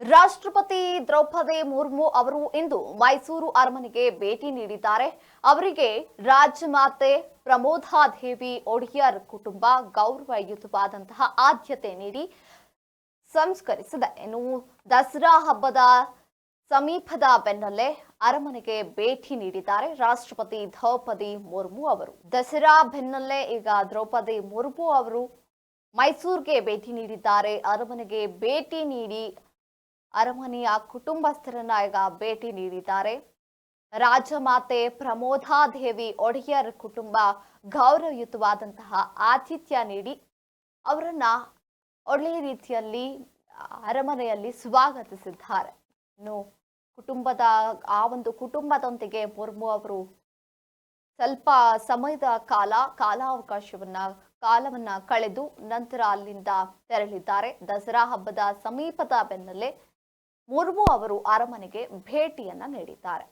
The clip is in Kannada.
ರಾಷ್ಟ್ರಪತಿ ದ್ರೌಪದಿ ಮುರ್ಮು ಅವರು ಇಂದು ಮೈಸೂರು ಅರಮನೆಗೆ ಭೇಟಿ ನೀಡಿದ್ದಾರೆ. ಅವರಿಗೆ ರಾಜಮಾತೆ ಪ್ರಮೋದಾದೇವಿ ಒಡಿಯರ್ ಕುಟುಂಬ ಗೌರವಯುತವಾದಂತಹ ಆದ್ಯತೆ ನೀಡಿ ಸಂಸ್ಕರಿಸಿದೆ. ಇನ್ನು ದಸರಾ ಹಬ್ಬದ ಸಮೀಪದ ಬೆನ್ನಲ್ಲೇ ಅರಮನೆಗೆ ಭೇಟಿ ನೀಡಿದ್ದಾರೆ ರಾಷ್ಟ್ರಪತಿ ದ್ರೌಪದಿ ಮುರ್ಮು ಅವರು. ದಸರಾ ಬೆನ್ನಲ್ಲೇ ಈಗ ದ್ರೌಪದಿ ಮುರ್ಮು ಅವರು ಮೈಸೂರಿಗೆ ಭೇಟಿ ನೀಡಿದ್ದಾರೆ. ಅರಮನೆಗೆ ಭೇಟಿ ನೀಡಿ ಅರಮನೆಯ ಕುಟುಂಬಸ್ಥರನ್ನ ಈಗ ಭೇಟಿ ನೀಡಿದ್ದಾರೆ. ರಾಜಮಾತೆ ಪ್ರಮೋದಾದೇವಿ ಒಡೆಯರ್ ಕುಟುಂಬ ಗೌರವಯುತವಾದಂತಹ ಆತಿಥ್ಯ ನೀಡಿ ಅವರನ್ನ ಒಳ್ಳೆಯ ರೀತಿಯಲ್ಲಿ ಅರಮನೆಯಲ್ಲಿ ಸ್ವಾಗತಿಸಿದ್ದಾರೆ. ಇನ್ನು ಕುಟುಂಬದ, ಆ ಒಂದು ಕುಟುಂಬದೊಂದಿಗೆ ಮುರ್ಮು ಅವರು ಸ್ವಲ್ಪ ಸಮಯದ ಕಾಲ, ಕಾಲಾವಕಾಶವನ್ನ, ಕಾಲವನ್ನ ಕಳೆದು ನಂತರ ಅಲ್ಲಿಂದ ತೆರಳಿದ್ದಾರೆ. ದಸರಾ ಹಬ್ಬದ ಸಮೀಪದ ಬೆನ್ನಲ್ಲೇ ಮುರ್ಮು ಅವರು ಅರಮನೆಗೆ ಭೇಟಿಯನ್ನ ನೀಡಿದ್ದಾರೆ.